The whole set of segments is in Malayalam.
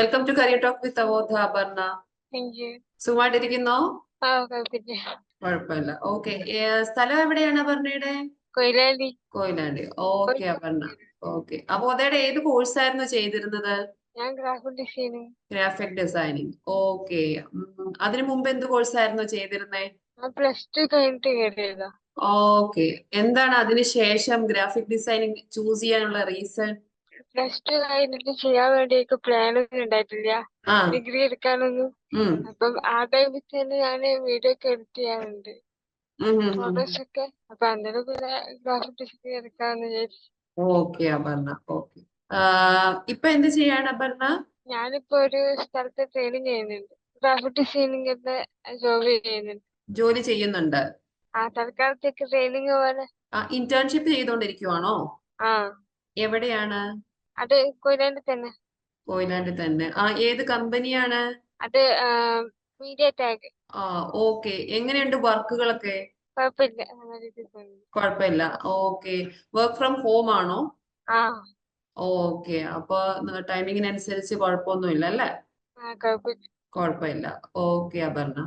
Welcome to career talk with Avodha Aparna സുഖമായിട്ടിരിക്കുന്നോ? കുഴപ്പമില്ല. ഓക്കെ സ്ഥലം എവിടെയാണ് അപർണയുടെ? കൊയിലാണ്ടി. കൊയിലാണ്ടി. ഓക്കെ അപർണ. ഓക്കെ അവോധയുടെ ഏത് കോഴ്സായിരുന്നു ചെയ്തിരുന്നത്? ഞാൻ graphic designing graphic designing okay അതിനു മുമ്പ് എന്ത് കോഴ്സ് കോഴ്സായിരുന്നു ചെയ്തിരുന്നേ? പ്ലസ് ടു കഴിഞ്ഞിട്ട് കയറിയതാ ഓക്കെ എന്താണ് അതിനുശേഷം ഗ്രാഫിക് ഡിസൈനിങ് ചൂസ് ചെയ്യാനുള്ള റീസൺ പ്ലസ് ടു കഴിഞ്ഞിട്ട് ചെയ്യാൻ വേണ്ടി എനിക്ക് പ്ലാൻ ഒന്നും ഉണ്ടായിട്ടില്ല ഡിഗ്രി എടുക്കാനൊന്നും. അപ്പം ആ ടൈമിൽ തന്നെ ഞാൻ വീഡിയോ ഒക്കെ എഡിറ്റ് ചെയ്യാറുണ്ട് ഫോട്ടോസ് ഒക്കെ. അപ്പൊ അന്നേരം പിന്നെ ഗ്രാഫിക് ഡിസൈൻ എടുക്കാന്ന് വിചാരിച്ചു. ഓക്കെ അപർണ. ഓക്കെ ഇപ്പൊ എന്ത് ചെയ്യാണ് അപർണ? ഞാനിപ്പോ ഒരു സ്ഥലത്ത് ട്രെയിനിങ് ചെയ്യുന്നുണ്ട്. ഗ്രാഫിക് ഡിസൈനിങ്ങിന്റെ ജോബ് ചെയ്യുന്നുണ്ട്. ജോലി ചെയ്യുന്നുണ്ട്. ആ തൽക്കാലത്തേക്ക് ട്രെയിനിങ് പോലെ. ഇന്റേൺഷിപ്പ് ചെയ്തുകൊണ്ടിരിക്കുവാണോ ആ. എവിടെയാണ്? അത് കൊയിലാണ്ടി തന്നെ. കൊയിലാണ്ടി തന്നെ. ആ ഏത് കമ്പനിയാണ്? അത് മീഡിയ ടാഗ്. ആ ഓക്കെ. എങ്ങനെയുണ്ട് വർക്കുകളൊക്കെ? കുഴപ്പമില്ല. ഓക്കെ. വർക്ക് ഫ്രം ഹോം ആണോ? ഓക്കെ. അപ്പൊ ടൈമിങ്ങിനനുസരിച്ച് കുഴപ്പമൊന്നുമില്ല അല്ലേ? അല്ലെ കുഴപ്പമില്ല. കുഴപ്പമില്ല. ഓക്കെ അപർണ.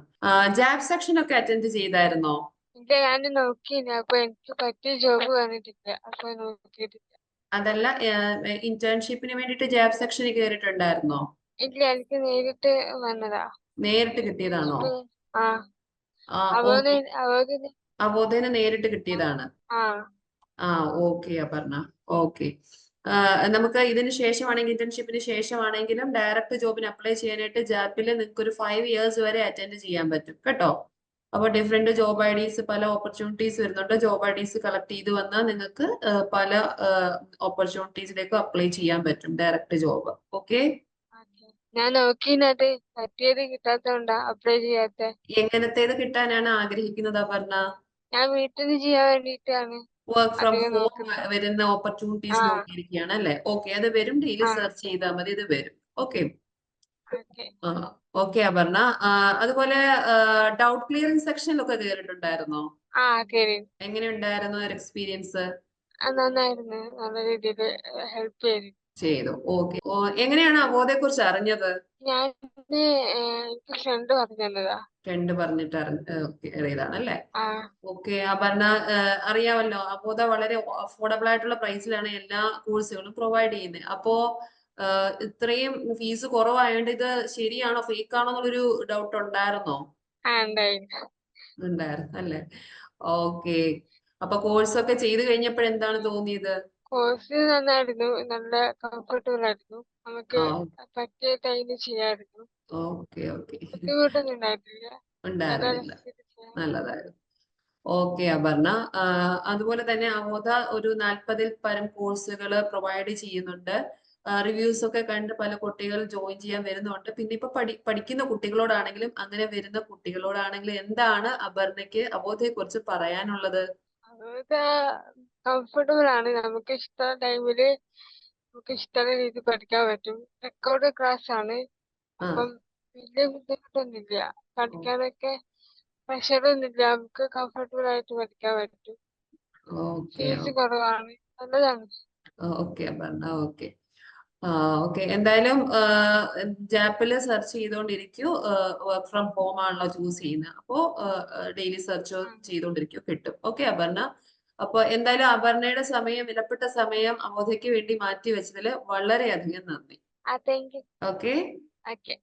ജാബ് സെക്ഷൻ ഒക്കെ അറ്റൻഡ് ചെയ്തായിരുന്നോ? ഇല്ല ഞാൻ നോക്കിയില്ല. അപ്പൊ എനിക്ക് പറ്റിയ ജോബ് വന്നിട്ടില്ല. അപ്പൊ നോക്കിയിട്ടില്ല. അതല്ല ഇന്റേൺഷിപ്പിന് വേണ്ടിട്ട് ജാബ് സെക്ഷനിൽ കേറിട്ടുണ്ടായിരുന്നോ ഇല്ല എനിക്ക് നേരിട്ട് വന്നതാ. നേരിട്ട് കിട്ടിയതാണോ? അവന് നേരിട്ട് കിട്ടിയതാണ്. ആ. ഓക്കെ അപർണ. ഓക്കെ. നമുക്ക് ഇതിന് ശേഷമാണെങ്കിൽ ഇന്റേൺഷിപ്പിന് ശേഷമാണെങ്കിലും ഡയറക്റ്റ് ജോബിന് അപ്ലൈ ചെയ്യാനായിട്ട് ജാപ്പിൽ നിങ്ങൾക്ക് ഒരു ഫൈവ് ഇയേഴ്സ് വരെ അറ്റൻഡ് ചെയ്യാൻ പറ്റും. കേട്ടോ? അപ്പോൾ ഡിഫറെന്റ് ജോബ് ഐ ഡീസ് പല ഓപ്പർച്യൂണിറ്റീസ് വരുന്നുണ്ട്. ജോബ് ഐ ഡീസ് കളക്ട് ചെയ്ത് വന്നാൽ നിങ്ങൾക്ക് പല ഓപ്പർച്യൂണിറ്റീസിലേക്കും അപ്ലൈ ചെയ്യാൻ പറ്റും ഡയറക്റ്റ് ജോബ് ഓക്കെ. ഞാൻ നോക്കിയത് പറ്റിയത് കിട്ടാത്തോണ്ടാ അപ്ലൈ ചെയ്യാത്ത. എങ്ങനത്തേത് കിട്ടാനാണ് ആഗ്രഹിക്കുന്നത് അപർണ? ഞാൻ വീട്ടിൽ നിന്ന് ചെയ്യാൻ വേണ്ടിട്ടാണ്. വർക്ക് ഫ്രം ഹോം വരുന്ന ഓപ്പർച്യൂണിറ്റീസ് ആ. നോക്കിയിരിക്കുകയാണ് അല്ലെ? ഓക്കെ അത് വരും. ഡെയിലി സെർച്ച് ചെയ്താൽ മതി ഇത് വരും. ഓക്കെ. Okay okay Aparna. അതുപോലെ ഡൗട്ട് ക്ലിയറിംഗ് സെക്ഷനിലൊക്കെ കയറിയിട്ടുണ്ടായിരുന്നോ ആ കേറി. എങ്ങനെയുണ്ടായിരുന്നു ഒരു എക്സ്പീരിയൻസ് നന്നായിരുന്നു. നല്ല രീതിയിൽ ഹെൽപ്പ് ചെയ്തു. ചെയ്തു. ഓക്കെ എങ്ങനെയാണ് അവോധയെ കുറിച്ച് അറിഞ്ഞത്? ഞാൻ ഫ്രണ്ട് പറഞ്ഞതാ ഫ്രണ്ട് പറഞ്ഞിട്ട് അറിയതാണ് അല്ലേ? ആ. ഓക്കെ അപർണ അറിയാമല്ലോ. അബോധ വളരെ അഫോർഡബിൾ ആയിട്ടുള്ള പ്രൈസിലാണ് എല്ലാ കോഴ്സുകളും പ്രൊവൈഡ് ചെയ്യുന്നത് അപ്പോ ഇത്രയും ഫീസ് കുറവായതുകൊണ്ട് ഇത് ശരിയാണോ ഫേക്ക് ആണോ എന്നുള്ളൊരു ഡൗട്ട് ഉണ്ടായിരുന്നോ? ഉണ്ടായിരുന്നു. അല്ലേ? ഓക്കെ. അപ്പൊ കോഴ്സ് ഒക്കെ ചെയ്ത് കഴിഞ്ഞപ്പോൾ എന്താണ് തോന്നിയത്? കോഴ്സ് നന്നായിരുന്നു നല്ല കംഫർട്ടബിൾ ആയിരുന്നു. നമുക്ക് പറ്റിയ ടൈമിൽ ചെയ്യാമായിരുന്നു. Okay okay. ബുദ്ധിമുട്ടൊന്നും ഉണ്ടായിട്ടില്ല നല്ല ഉണ്ടായിരുന്നില്ല നല്ലതായിരുന്നു. ഓക്കെ അപർണ. അതുപോലെ തന്നെ അമോദ ഒരു നാൽപ്പതിൽ പരം കോഴ്സുകൾ പ്രൊവൈഡ് ചെയ്യുന്നുണ്ട്. റിവ്യൂസ് ഒക്കെ കണ്ട് പല കുട്ടികൾ ജോയിൻ ചെയ്യാൻ വരുന്നുണ്ട്. പിന്നെ ഇപ്പൊ പഠി പഠിക്കുന്ന കുട്ടികളോടാണെങ്കിലും അങ്ങനെ വരുന്ന കുട്ടികളോടാണെങ്കിലും എന്താണ് അപർണയ്ക്ക് അബോധയെ കുറിച്ച് പറയാനുള്ളത് കംഫർട്ടബിൾ ആണ്. നമുക്ക് ഇഷ്ടമുള്ള ടൈമിൽ നമുക്ക് ഇഷ്ടമുള്ള രീതി പഠിക്കാൻ പറ്റും. റെക്കോർഡ് ക്ലാസ് ആണ്. അപ്പം വലിയ ബുദ്ധിമുട്ടൊന്നുമില്ല പഠിക്കാനൊക്കെ പ്രഷറൊന്നുമില്ല നമുക്ക് കംഫർട്ടബിൾ ആയിട്ട് പഠിക്കാൻ പറ്റും. ഫീസ് കുറവാണ്. നല്ലതാണ്. Okay Aparna okay. ഓക്കെ. എന്തായാലും ജാപ്പിൽ സെർച്ച് ചെയ്തുകൊണ്ടിരിക്കൂ വർക്ക് ഫ്രം ഹോം ആണല്ലോ ചൂസ് ചെയ്യുന്നത് അപ്പോ ഡെയിലി സെർച്ച്. ചെയ്തുകൊണ്ടിരിക്കൂ കിട്ടും. ഓക്കെ അപർണ. അപ്പൊ എന്തായാലും അപർണയുടെ സമയം വിലപ്പെട്ട സമയം അവധയ്ക്ക് വേണ്ടി മാറ്റി വെച്ചതിൽ വളരെയധികം നന്ദി. ഓക്കെ. ഓക്കെ